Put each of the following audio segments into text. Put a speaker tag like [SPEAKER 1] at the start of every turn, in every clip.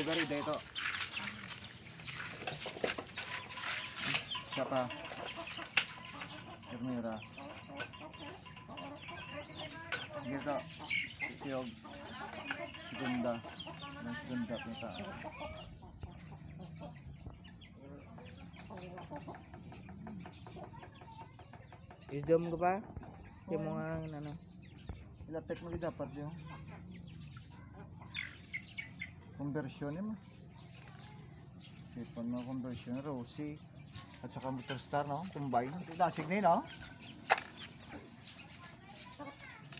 [SPEAKER 1] lugar ito. Siya pa. Ermira. Dito. Siyog. Gunda. Mas gunda kita.
[SPEAKER 2] Isdom ko pa? Yung mga ano.
[SPEAKER 1] Ilapit mo dapat yung conversion mo. Sipon mo conversion Rosie at saka motor star no combine. Dasig na yun, no.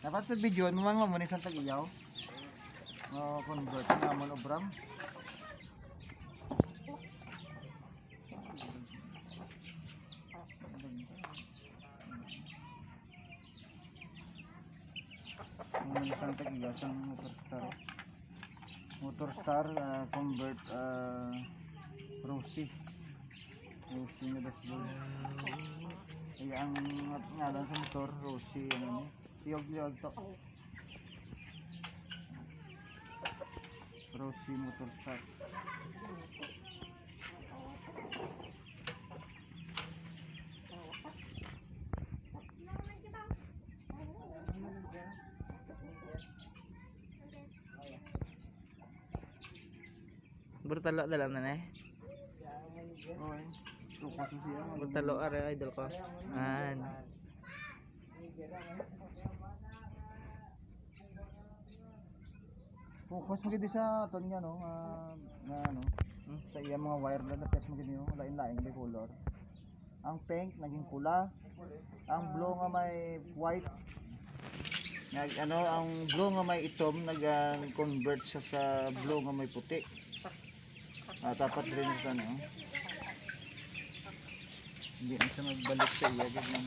[SPEAKER 1] Dapat sa video mga mo ni Santa Giyaw. No convert na mo obram. Ang mga Santa Giyaw sa motor star. Star ah, convert uh, Rosie. Rosie na dashboard. Ay, ang ngalan sa motor, Rosie, ano ni? Tiyog-tiyog to. Rosie Motor Start.
[SPEAKER 2] Brutalo na lang na eh.
[SPEAKER 1] Na siya.
[SPEAKER 2] Brutalo are idol ko. An.
[SPEAKER 1] Focus mo gid sa ton nga no, ah, na ano, sa iya mga wire na napet mo gid mo, lain-lain di color. Ang pink naging pula, ang blue nga may white nag ano ang blue nga may itom ah, convert siya sa blue nga may puti. Ah, dapat rin ito no. Hindi na siya magbalik sa iya no.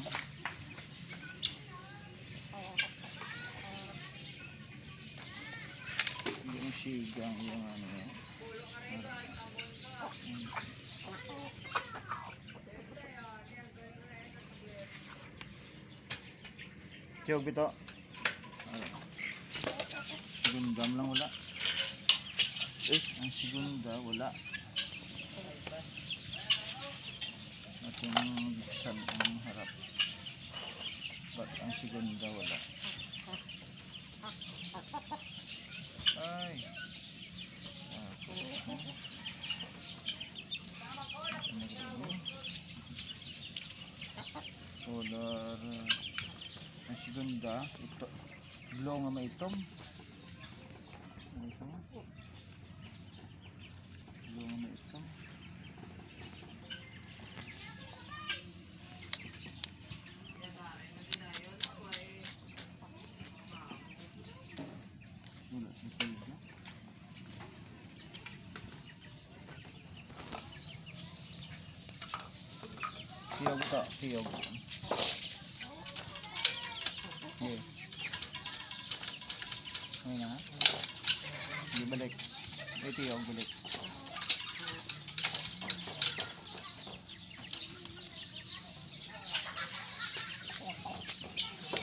[SPEAKER 1] Yung sigang yung ano. Tiyog ito. Sigundam lang wala. Eh, ang sigunda wala. At yung buksan ang harap. Ba't ang sigunda wala? Ay. Ah. Color. Ang segunda. Ito. Blue nga may itom. Ano ito? Blue nga may itom. Wala sa silga. Tiyog ito, tiyog. Okay. Ngayon na nga. Hindi balik. Ay, tiyog, balik.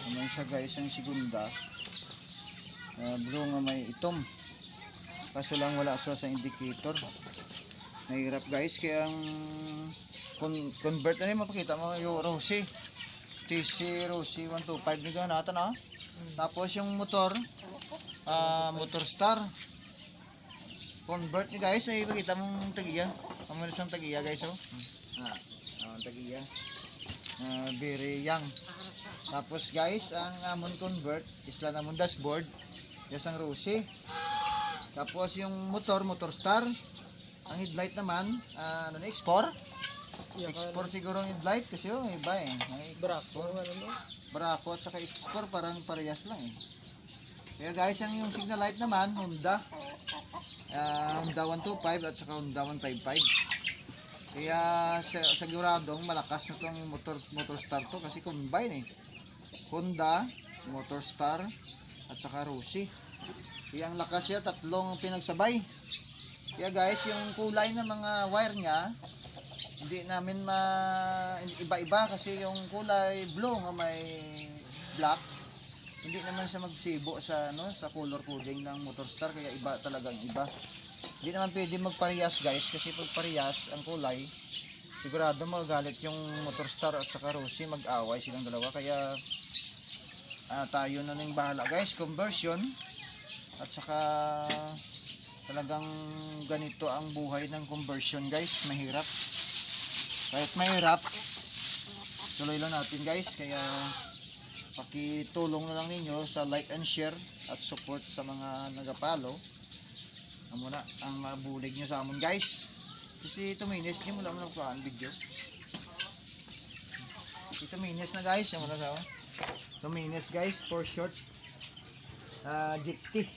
[SPEAKER 1] Ano siya guys, ang segunda. Uh, blue nga may itom. Kaso lang wala siya sa indicator. Nahirap guys, kaya ang con- convert na rin mapakita mo yung Rossi. TC Rossi 125 nito natin ah. Tapos yung motor, ah motor star. Convert ni guys, ay ipakita mong tagiya. Ang isang tagiya guys oh. Ah, ah tagiya. Ah, very young. Tapos guys, ang amon convert isla namon dashboard. Yes ang Rossi. Tapos yung motor, motor star. Ang headlight naman, ah, ano na, X4. X4 siguro ang headlight kasi yung iba eh.
[SPEAKER 2] Brako
[SPEAKER 1] X4.
[SPEAKER 2] ano mo?
[SPEAKER 1] Bravo at saka X4 parang parehas lang eh. Kaya guys, ang yung signal light naman, Honda. Ah, Honda 125 at saka Honda 155. Kaya siguradong malakas na tong motor motor star to kasi combine eh. Honda, motor star at saka Rossi. Kaya ang lakas niya tatlong pinagsabay. Kaya guys, yung kulay ng mga wire niya hindi namin ma iba-iba kasi yung kulay blue nga may black. Hindi naman siya magsibo sa ano sa color coding ng motor star kaya iba talagang iba. Hindi naman pwede magparehas guys kasi pag parehas ang kulay, sigurado magagalit yung motor star at saka Rosie mag-away silang dalawa. Kaya ah, tayo na nang bahala guys. Conversion at saka talagang ganito ang buhay ng conversion guys. Mahirap kahit mahirap tuloy lang natin guys. Kaya pakitulong na lang ninyo sa like and share at support sa mga nagapalo ang muna ang mabulig nyo sa amon guys. Kasi tuminis di mo lang nakuhaan video. Si tuminis na guys. Ang muna sa akin. Tuminis guys for short. Uh, gypty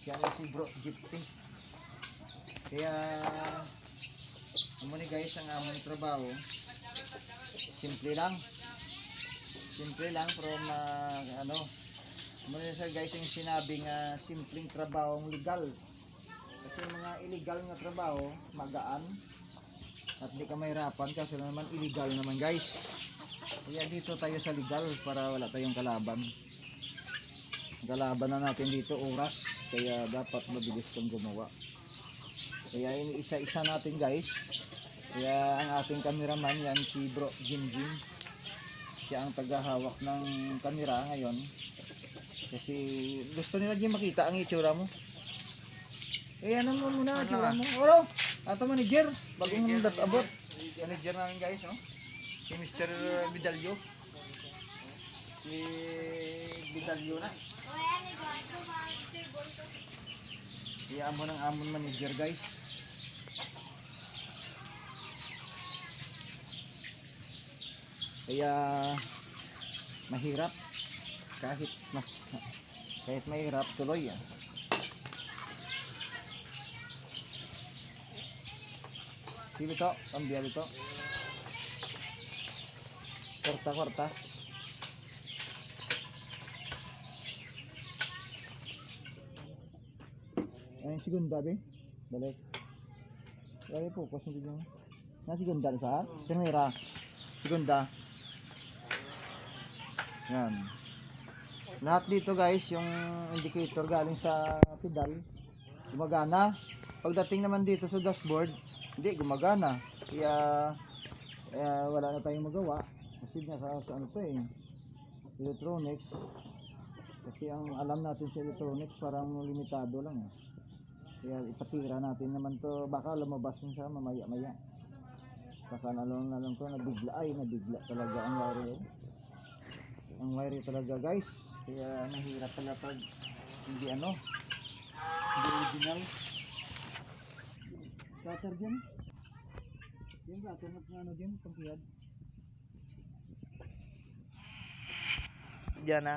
[SPEAKER 1] siya na si bro gypty kaya ni guys ang amon trabaho. Simple lang. Simple lang from uh, ano muna sa guys yung sinabing uh, simpleng trabahong legal. Kasi mga illegal na trabaho magaan at di ka mahirapan kasi naman illegal naman guys. Kaya dito tayo sa legal para wala tayong kalaban. Kalaban na natin dito oras. Kaya dapat mabilis kang gumawa kaya iniisa-isa natin guys. Kaya ang ating cameraman yan si bro Jim Jim. Siya ang tagahawak ng camera ngayon. Kasi gusto nila Jim makita ang itsura mo. Eh ano mo muna itsura mo? Oro ato manager bagong dat abot manager namin guys oh. Si Mr. Vidalyo si Vidalyo na. Iya mo ng amon manager guys kaya mahirap kahit mas kahit mahirap tuloy yan Sino to? Kambiya dito. Kwarta, Ayun, segunda, be. Balik. Lagi po, pas mo dito. Na segunda sa? Primera. Segunda. Yan. Lahat dito guys, yung indicator galing sa pedal, gumagana. Pagdating naman dito sa dashboard, hindi gumagana. Kaya, kaya wala na tayong magawa. Kasi nasa sa ano to eh, electronics. Kasi ang alam natin sa electronics parang limitado lang eh. Kaya ipatira natin naman to, baka lumabas yun sa mamaya-maya. Baka na lang na lang to, nabigla, ay nabigla talaga ang wire eh. Ang wire talaga guys. Kaya mahirap pala pag hindi ano, hindi original. Cutter dyan. Yung cutter na ano dyan, pangkiyad.
[SPEAKER 2] Diyan na.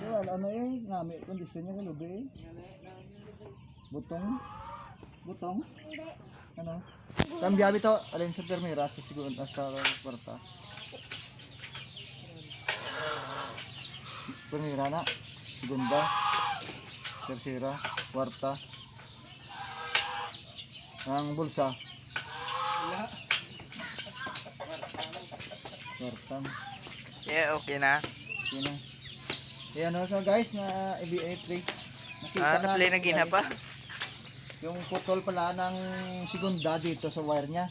[SPEAKER 1] Well, ano eh, ngami kondisyon niya kalubi eh. Butong? Butong? Ano? Kambiyabi to, alin sa permira, sa siguro, hasta kwarta. Permira na, segunda, tercera, kwarta. Ang bulsa. Kwarta.
[SPEAKER 2] Yeah, okay na.
[SPEAKER 1] Yun na. Ayan o, so guys, na IBA play. Nakita
[SPEAKER 2] Ah, na-play na
[SPEAKER 1] natin,
[SPEAKER 2] gina
[SPEAKER 1] guys,
[SPEAKER 2] pa.
[SPEAKER 1] Yung putol pala ng segunda dito sa wire niya.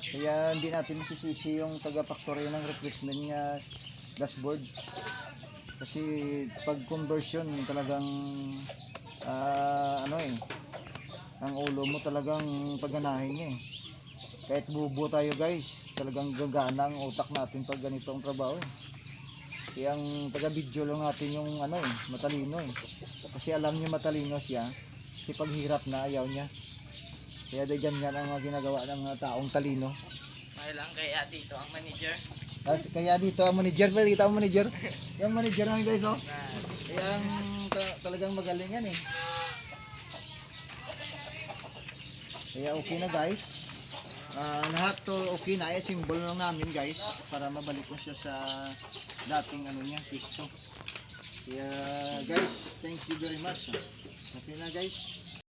[SPEAKER 1] Kaya hindi natin masisisi yung taga-factory ng replacement niya dashboard. Kasi pag conversion talagang ah, ano eh ang ulo mo talagang paganahin niya eh. Kahit bubo tayo guys, talagang gagana ang utak natin pag ganito ang trabaho eh. Kaya ang taga-video lang natin yung ano eh, matalino eh. Kasi alam niyo matalino siya. Kasi pag hirap na, ayaw niya. Kaya dahil ganyan ang mga ginagawa ng mga taong talino.
[SPEAKER 2] Lang kaya dito ang manager.
[SPEAKER 1] Kas- Kaya dito ang manager, pwede kita ang manager. Yung manager namin guys, oh. Kaya ang ta- talagang magaling yan eh. Kaya okay na guys. Ah, lahat to okay na. Eh, symbol lang namin guys. Para mabalik ko siya sa dating ano niya, pisto. Kaya guys, thank you very much. Okay na guys.